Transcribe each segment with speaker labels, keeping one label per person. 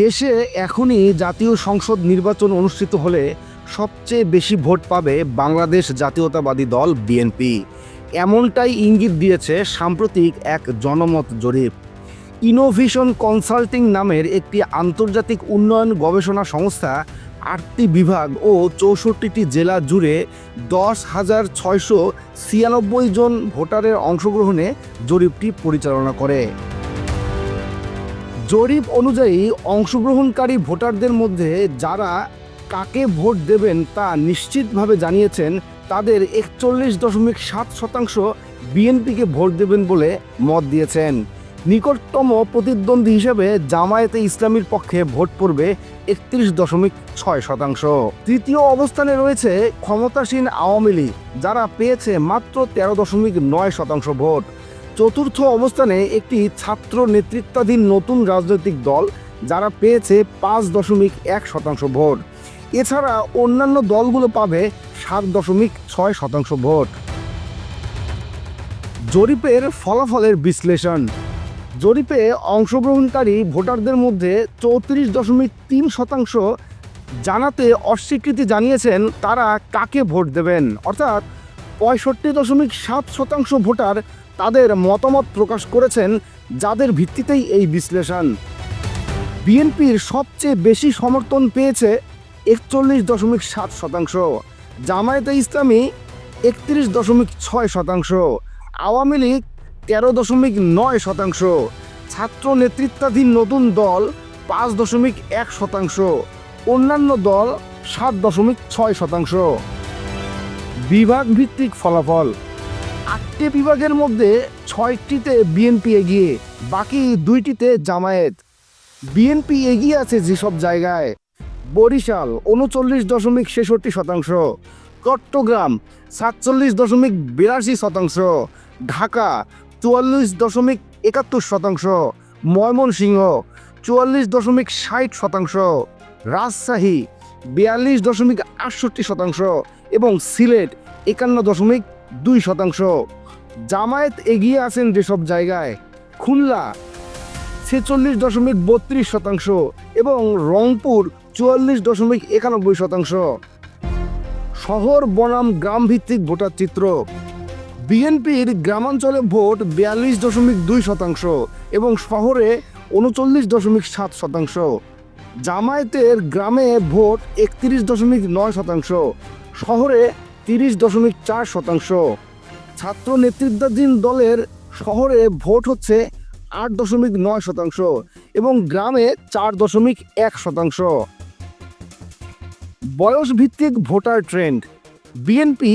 Speaker 1: দেশে এখনই জাতীয় সংসদ নির্বাচন অনুষ্ঠিত হলে সবচেয়ে বেশি ভোট পাবে বাংলাদেশ জাতীয়তাবাদী দল বিএনপি। এমনটাই ইঙ্গিত দিয়েছে সাম্প্রতিক এক জনমত জরিপ। ইনোভেশন কনসাল্টিং নামের একটি আন্তর্জাতিক উন্নয়ন গবেষণা সংস্থা, আটটি বিভাগ ও চৌষট্টিটি জেলা জুড়ে দশ হাজার ছয়শো ছিয়ানব্বই জন ভোটারের অংশগ্রহণে জরিপটি পরিচালনা করে। জরিপ অনুযায়ী অংশগ্রহণকারী ভোটারদের মধ্যে যারা কাকে ভোট দেবেন তা নিশ্চিতভাবে জানিয়েছেন, তাদের একচল্লিশ দশমিক সাত শতাংশ বিএনপিকে ভোট দেবেন বলে মত দিয়েছেন। নিকটতম প্রতিদ্বন্দ্বী হিসেবে জামায়াতে ইসলামীর পক্ষে ভোট পড়বে একত্রিশ দশমিক ছয় শতাংশ। তৃতীয় অবস্থানে রয়েছে ক্ষমতাসীন আওয়ামী লীগ, যারা পেয়েছে মাত্র তেরো দশমিক নয় শতাংশ ভোট। চতুর্থ অবস্থানে একটি ছাত্র নেতৃত্বাধীন নতুন রাজনৈতিক দল, যারা পেয়েছে পাঁচ দশমিক এক শতাংশ ভোট। এছাড়া অন্যান্য দলগুলো পাবে সাত দশমিক ছয় শতাংশ ভোট। জরিপের ফলাফলের বিশ্লেষণ। জরিপে অংশগ্রহণকারী ভোটারদের মধ্যে চৌত্রিশ দশমিক তিন শতাংশ জানাতে অস্বীকৃতি জানিয়েছেন তারা কাকে ভোট দেবেন? অর্থাৎ পঁয়ষট্টি দশমিক সাত শতাংশ ভোটার তাদের মতামত প্রকাশ করেছেন যাদের ভিত্তিতেই এই বিশ্লেষণ। বিএনপির সবচেয়ে বেশি সমর্থন পেয়েছে একচল্লিশ দশমিক সাত শতাংশ, জামায়াতে ইসলামী একত্রিশ দশমিক ছয় শতাংশ, আওয়ামী লীগ তেরো দশমিক নয় শতাংশ, ছাত্র নেতৃত্বাধীন নতুন দল পাঁচ দশমিক এক শতাংশ, অন্যান্য দল সাত দশমিক ছয় শতাংশ। বিভাগ ভিত্তিক ফলাফল আটটি বিভাগের মধ্যে ছয়টিতে বিএনপি এগিয়ে, বাকি দুইটিতে জামায়াত। বিএনপি এগিয়ে আছে যেসব জায়গায়। বরিশাল উনচল্লিশ দশমিক ছেষট্টি শতাংশ, চট্টগ্রাম সাতচল্লিশ দশমিক বিরাশি শতাংশ, ঢাকা চুয়াল্লিশ দশমিক একাত্তর শতাংশ, ময়মনসিংহ চুয়াল্লিশ দশমিক ষাট শতাংশ, রাজশাহী বিয়াল্লিশ দশমিক আটষট্টি শতাংশ এবং সিলেট একান্ন দশমিক দুই শতাংশ। জামায়াত এগিয়ে আছেন যেসব জায়গায়। খুলনা ছেচল্লিশ দশমিক বত্রিশ শতাংশ এবং রংপুর চুয়াল্লিশ দশমিক একানব্বই শতাংশ। শহর, বনাম গ্রাম ভিত্তিক ভোটার চিত্র বিএনপির গ্রামাঞ্চলে ভোট বিয়াল্লিশ দশমিক দুই শতাংশ এবং শহরে উনচল্লিশ দশমিক সাত শতাংশ। জামায়াতের গ্রামে ভোট একত্রিশ দশমিক নয় শতাংশ। শহরে তিরিশ দশমিক চার শতাংশ। ছাত্র নেতৃত্বাধীন দলের শহরে ভোট হচ্ছে আট দশমিক নয় শতাংশ এবং গ্রামে চার দশমিক এক শতাংশ। বয়স ভিত্তিক voter trend. BNP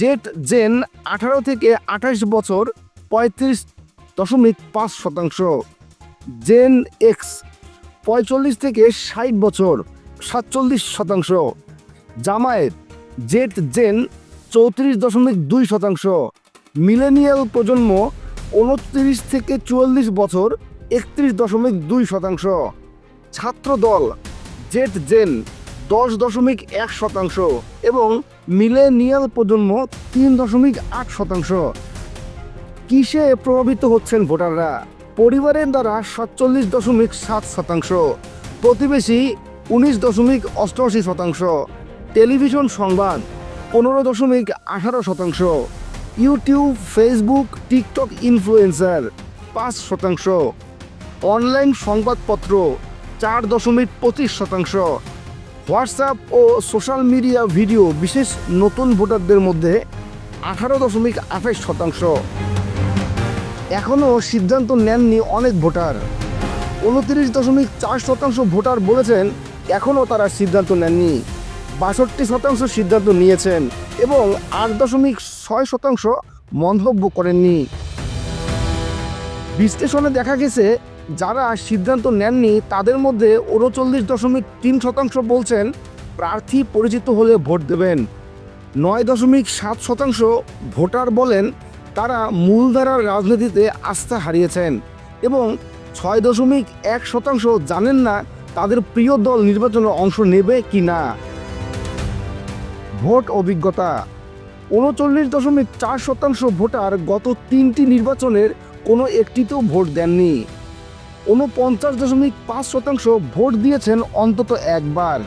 Speaker 1: jet gen আঠারো থেকে আঠাশ বছর পঁয়ত্রিশ দশমিক পাঁচ শতাংশ। জেন এক্স পঁয়তাল্লিশ থেকে ষাট বছর সাতচল্লিশ শতাংশ। জামায়াত জেট জেন চৌত্রিশ দশমিক দুই শতাংশ। মিলেনিয়াল প্রজন্ম উনত্রিশ থেকে চুয়াল্লিশ বছর একত্রিশ দশমিক দুই শতাংশ। ছাত্র দল জেট জেন দশ দশমিক এক শতাংশ এবং মিলেনিয়াল প্রজন্ম তিন দশমিক আট শতাংশ। কিসে প্রভাবিত হচ্ছেন ভোটাররা? পরিবারের দ্বারা সাতচল্লিশ দশমিক সাত শতাংশ, প্রতিবেশী উনিশ দশমিক অষ্টআশি শতাংশ টেলিভিশন সংবাদ পনেরো দশমিক আঠারো শতাংশ, ইউটিউব, ফেসবুক, টিকটক ইনফ্লুয়েন্সার পাঁচ শতাংশ, অনলাইন সংবাদপত্র চার দশমিক পঁচিশ শতাংশ, হোয়াটসঅ্যাপ ও সোশ্যাল মিডিয়া ভিডিও বিশেষ নতুন ভোটারদের মধ্যে আঠারো দশমিক আঠাশ শতাংশ। এখনও সিদ্ধান্ত নেননি অনেক ভোটার। উনত্রিশ দশমিক চার শতাংশ ভোটার বলেছেন, এখনও তারা সিদ্ধান্ত নেননি। বাষট্টি শতাংশ সিদ্ধান্ত নিয়েছেন এবং আট দশমিক ছয় শতাংশ মন্তব্য করেননি। বিশ্লেষণে দেখা গেছে, যারা সিদ্ধান্ত নেননি, তাদের মধ্যে উনচল্লিশ দশমিক তিন শতাংশ বলছেন প্রার্থী পরিচিত হলে ভোট দেবেন। নয় দশমিক সাত শতাংশ ভোটার বলেন তারা মূলধারার রাজনীতিতে আস্থা হারিয়েছেন এবং ছয় দশমিক এক শতাংশ জানেন না তাদের প্রিয় দল নির্বাচনে অংশ নেবে কি না ভোট অভিজ্ঞতা। উনচল্লিশ দশমিক চার শতাংশ ভোটার গত তিনটি নির্বাচনের কোনো একটিতেও ভোট দেননি। উনপঞ্চাশ দশমিক পাঁচ শতাংশ ভোট দিয়েছেন অন্তত একবার।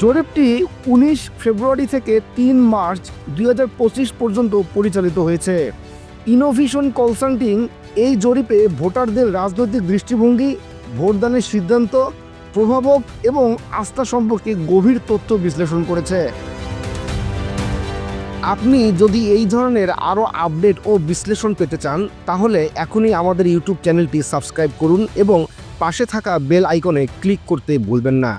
Speaker 1: জরিপটি উনিশ ফেব্রুয়ারি থেকে তিন মার্চ দুই হাজার পঁচিশ পর্যন্ত পরিচালিত হয়েছে। ইনোভেশন কনসাল্টিং এই জরিপে ভোটারদের রাজনৈতিক দৃষ্টিভঙ্গি, ভোটদানের সিদ্ধান্ত প্রভাবক এবং আস্থা সম্পর্কে গভীর তথ্য বিশ্লেষণ করেছে। আপনি যদি এই ধরনের আরও আপডেট ও বিশ্লেষণ পেতে চান, তাহলে এখনই আমাদের ইউটিউব চ্যানেলটি সাবস্ক্রাইব করুন এবং পাশে থাকা বেল আইকনে ক্লিক করতে ভুলবেন না।